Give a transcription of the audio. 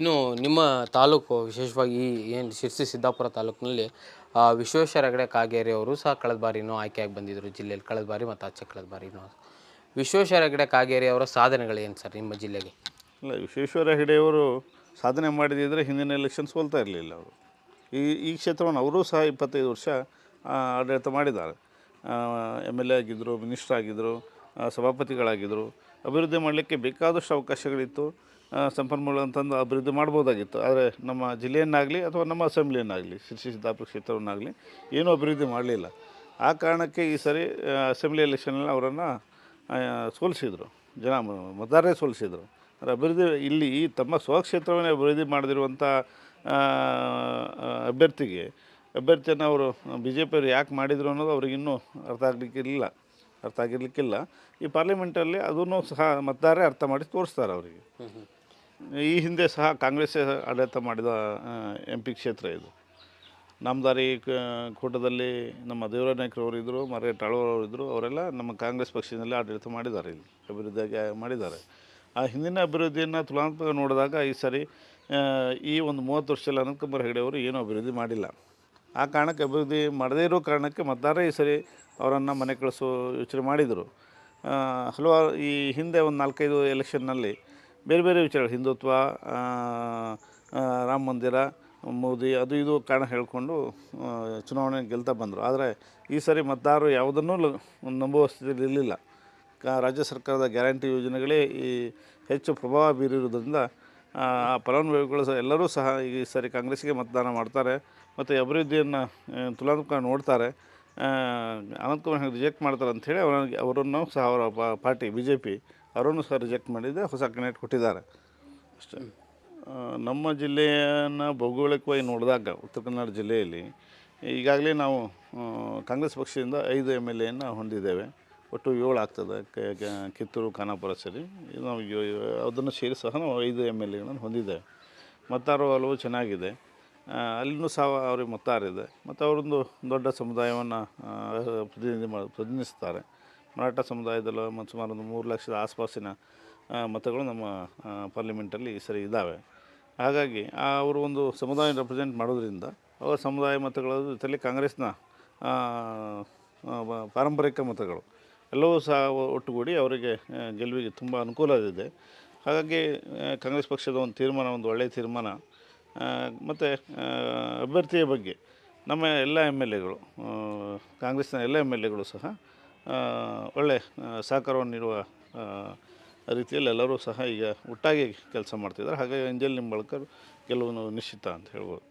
ಇನ್ನು ನಿಮ್ಮ ತಾಲೂಕು, ವಿಶೇಷವಾಗಿ ಈ ಏನು ಶಿರ್ಸಿ ಸಿದ್ದಾಪುರ ತಾಲೂಕಿನಲ್ಲಿ ವಿಶ್ವೇಶ್ವರ ಹೆಗಡೆ ಕಾಗೇರಿ ಅವರು ಸಹ ಕಳೆದ ಬಾರಿನೂ ಆಯ್ಕೆಯಾಗಿ ಬಂದಿದ್ದರು ಜಿಲ್ಲೆಯಲ್ಲಿ. ಕಳೆದ ಬಾರಿ ಮತ್ತು ಆಚೆ ಕಳೆದ ಬಾರಿನೂ ವಿಶ್ವೇಶ್ವರ ಹೆಗಡೆ ಕಾಗೇರಿ ಅವರ ಸಾಧನೆಗಳೇನು ಸರ್ ನಿಮ್ಮ ಜಿಲ್ಲೆಗೆ? ಇಲ್ಲ, ವಿಶ್ವೇಶ್ವರ ಹೆಗಡೆಯವರು ಸಾಧನೆ ಮಾಡಿದಿದ್ರೆ ಹಿಂದಿನ ಎಲೆಕ್ಷನ್ ಸೋಲ್ತಾ ಇರಲಿಲ್ಲ ಅವರು. ಈ ಈ ಕ್ಷೇತ್ರವನ್ನು ಅವರೂ ಸಹ ಇಪ್ಪತ್ತೈದು ವರ್ಷ ಆಡಳಿತ ಮಾಡಿದ್ದಾರೆ. ಎಂ ಎಲ್ ಎ ಆಗಿದ್ದರು ಮಿನಿಸ್ಟ್ರ್ ಆಗಿದ್ದರು ಸಭಾಪತಿಗಳಾಗಿದ್ದರು ಅಭಿವೃದ್ಧಿ ಮಾಡಲಿಕ್ಕೆ ಬೇಕಾದಷ್ಟು ಅವಕಾಶಗಳಿತ್ತು. ಸಂಪನ್ಮೂಲ ಅಂತಂದು ಅಭಿವೃದ್ಧಿ ಮಾಡ್ಬೋದಾಗಿತ್ತು. ಆದರೆ ನಮ್ಮ ಜಿಲ್ಲೆಯನ್ನಾಗಲಿ ಅಥವಾ ನಮ್ಮ ಅಸೆಂಬ್ಲಿಯನ್ನಾಗಲಿ ಶಿರ್ಸಿ ಸಿದ್ದಾಪುರ ಕ್ಷೇತ್ರವನ್ನಾಗಲಿ ಏನೂ ಅಭಿವೃದ್ಧಿ ಮಾಡಲಿಲ್ಲ. ಆ ಕಾರಣಕ್ಕೆ ಈ ಸರಿ ಅಸೆಂಬ್ಲಿ ಎಲೆಕ್ಷನಲ್ಲಿ ಅವರನ್ನು ಸೋಲಿಸಿದರು. ಜನ ಮತದಾರರೇ ಸೋಲಿಸಿದರು. ಆದರೆ ಅಭಿವೃದ್ಧಿ ಇಲ್ಲಿ ಈ ತಮ್ಮ ಸ್ವಕ್ಷೇತ್ರವನ್ನೇ ಅಭಿವೃದ್ಧಿ ಮಾಡದಿರುವಂಥ ಅಭ್ಯರ್ಥಿಗೆ, ಅಭ್ಯರ್ಥಿಯನ್ನು ಅವರು ಬಿ ಜೆ ಪಿಯವರು ಯಾಕೆ ಮಾಡಿದರು ಅನ್ನೋದು ಅವ್ರಿಗಿನ್ನೂ ಅರ್ಥ ಆಗಲಿಕ್ಕಿಲ್ಲ ಅರ್ಥ ಆಗಿರಲಿಕ್ಕಿಲ್ಲ. ಈ ಪಾರ್ಲಿಮೆಂಟಲ್ಲಿ ಅದನ್ನು ಸಹ ಮತದಾರರೇ ಅರ್ಥ ಮಾಡಿ ತೋರಿಸ್ತಾರೆ ಅವರಿಗೆ. ಈ ಹಿಂದೆ ಸಹ ಕಾಂಗ್ರೆಸ್ ಆಡಳಿತ ಮಾಡಿದ ಎಂ ಪಿ ಕ್ಷೇತ್ರ ಇದು. ನಾಮದಾರಿ ಕೂಟದಲ್ಲಿ ನಮ್ಮ ದೇವರ ನಾಯ್ಕರವರು ಇದ್ದರು ಮರೆ ಟಾಳೂರವರು ಇದ್ದರು ಅವರೆಲ್ಲ ನಮ್ಮ ಕಾಂಗ್ರೆಸ್ ಪಕ್ಷದಲ್ಲಿ ಆಡಳಿತ ಮಾಡಿದ್ದಾರೆ ಇಲ್ಲಿ, ಅಭಿವೃದ್ಧಿಯಾಗಿ ಮಾಡಿದ್ದಾರೆ. ಆ ಹಿಂದಿನ ಅಭಿವೃದ್ಧಿಯನ್ನು ತುಲನಾತ್ಮಕ ನೋಡಿದಾಗ ಈ ಸರಿ ಈ ಒಂದು ಮೂವತ್ತು ವರ್ಷದಲ್ಲಿ ಅನಂತಕುಮಾರ್ ಹೆಗಡೆ ಅವರು ಏನೂ ಅಭಿವೃದ್ಧಿ ಮಾಡಿಲ್ಲ. ಆ ಕಾರಣಕ್ಕೆ ಅಭಿವೃದ್ಧಿ ಮಾಡದೇ ಇರೋ ಕಾರಣಕ್ಕೆ ಮತದಾರ ಈ ಸರಿ ಅವರನ್ನು ಮನೆ ಕಳಿಸೋ ಯೋಚನೆ ಮಾಡಿದರು. ಹಲವಾರು ಈ ಹಿಂದೆ ಒಂದು ನಾಲ್ಕೈದು ಎಲೆಕ್ಷನ್ನಲ್ಲಿ ಬೇರೆ ಬೇರೆ ವಿಚಾರಗಳು, ಹಿಂದುತ್ವ ರಾಮ ಮಂದಿರ, ಮೋದಿ ಅದು ಇದು ಕಾರಣ ಹೇಳಿಕೊಂಡು ಚುನಾವಣೆ ಗೆಲ್ತಾ ಬಂದರು. ಆದರೆ ಈ ಸರಿ ಮತದಾರರು ಯಾವುದನ್ನು ನಂಬುವ ಸ್ಥಿತಿಯಲ್ಲಿ ಇರಲಿಲ್ಲ. ರಾಜ್ಯ ಸರ್ಕಾರದ ಗ್ಯಾರಂಟಿ ಯೋಜನೆಗಳೇ ಈ ಹೆಚ್ಚು ಪ್ರಭಾವ ಬೀರಿರುವುದರಿಂದ ಫಲಾನುಭವಿಗಳು ಸಹ ಎಲ್ಲರೂ ಸಹ ಈ ಸರಿ ಕಾಂಗ್ರೆಸ್ಗೆ ಮತದಾನ ಮಾಡ್ತಾರೆ ಮತ್ತು ಅಭಿವೃದ್ಧಿಯನ್ನು ತುಲನಾತ್ಮಕ ನೋಡ್ತಾರೆ. ಅನಂತಕುಮಾರ್ ಹೆಂಗೆ ರಿಜೆಕ್ಟ್ ಮಾಡ್ತಾರೆ ಅಂಥೇಳಿ ಅವನಿಗೆ ಅವರನ್ನು ಸಹ ಅವರ ಪಾರ್ಟಿ ಬಿ ಜೆ ಪಿ ಅವರನ್ನು ಸಹ ರಿಜೆಕ್ಟ್ ಮಾಡಿದ್ದೆ ಹೊಸ ಕ್ಯಾಂಡಿಡೇಟ್ ಕೊಟ್ಟಿದ್ದಾರೆ. ಅಷ್ಟೇ. ಆ, ನಮ್ಮ ಜಿಲ್ಲೆಯನ್ನು ಭೌಗೋಳಿಕವಾಗಿ ನೋಡಿದಾಗ ಉತ್ತರ ಕನ್ನಡ ಜಿಲ್ಲೆಯಲ್ಲಿ ಈಗಾಗಲೇ ನಾವು ಕಾಂಗ್ರೆಸ್ ಪಕ್ಷದಿಂದ ಐದು ಎಂ ಎಲ್ ಎಯನ್ನು ಹೊಂದಿದ್ದೇವೆ. ಒಟ್ಟು ಏಳು ಆಗ್ತದೆ ಕಿತ್ತೂರು, ಖಾನಾಪುರ ಸೇರಿ. ಇದು ನಾವು ಅದನ್ನು ಸೇರಿ ಸಹ ನಾವು ಐದು ಎಂ ಎಲ್ ಎಗಳನ್ನು ಹೊಂದಿದ್ದೇವೆ. ಮತ್ತಾರು ಹಲವು ಚೆನ್ನಾಗಿದೆ. ಅಲ್ಲಿನೂ ಸಹ ಅವ್ರಿಗೆ ಮತ್ತಾರಿದೆ. ಮತ್ತು ಅವರೊಂದು ದೊಡ್ಡ ಸಮುದಾಯವನ್ನು ಪ್ರತಿನಿಧಿ ಮಾಡಿ ಪ್ರತಿನಿಧಿಸ್ತಾರೆ. ಮರಾಠ ಸಮುದಾಯದಲ್ಲೂ ಮತ್ತು ಸುಮಾರು ಒಂದು ಮೂರು ಲಕ್ಷದ ಆಸ್ಪಾಸಿನ ಮತಗಳು ನಮ್ಮ ಪಾರ್ಲಿಮೆಂಟಲ್ಲಿ ಈ ಸರಿ ಇದ್ದಾವೆ. ಹಾಗಾಗಿ ಅವರು ಒಂದು ಸಮುದಾಯ ರೆಪ್ರೆಸೆಂಟ್ ಮಾಡೋದ್ರಿಂದ ಅವರ ಸಮುದಾಯ ಮತಗಳ ಜೊತೆಯಲ್ಲಿ ಕಾಂಗ್ರೆಸ್ನ ಪಾರಂಪರಿಕ ಮತಗಳು ಎಲ್ಲವೂ ಸಹ ಒಟ್ಟುಗೂಡಿ ಅವರಿಗೆ ಗೆಲುವಿಗೆ ತುಂಬ ಅನುಕೂಲ ಇದೆ ಹಾಗಾಗಿ ಕಾಂಗ್ರೆಸ್ ಪಕ್ಷದ ಒಂದು ತೀರ್ಮಾನ, ಒಂದು ಒಳ್ಳೆಯ ತೀರ್ಮಾನ ಮತ್ತು ಅಭ್ಯರ್ಥಿಯ ಬಗ್ಗೆ ನಮ್ಮ ಎಲ್ಲ ಎಂ ಎಲ್ ಎಗಳು ಕಾಂಗ್ರೆಸ್ನ ಎಲ್ಲ ಎಂ ಎಲ್ ಎಗಳು ಸಹ ಒಳ್ಳೆ ಸಹಕಾರವನ್ನು ನೀಡುವ ರೀತಿಯಲ್ಲಿ ಎಲ್ಲರೂ ಸಹ ಈಗ ಒಟ್ಟಾಗಿ ಕೆಲಸ ಮಾಡ್ತಿದ್ದಾರೆ. ಹಾಗಾಗಿ ಅಂಜಲ್ ನಿಂಬಳ್ಕರ್ ಗೆಲುವನ್ನು ನಿಶ್ಚಿತ ಅಂತ ಹೇಳ್ಬೋದು.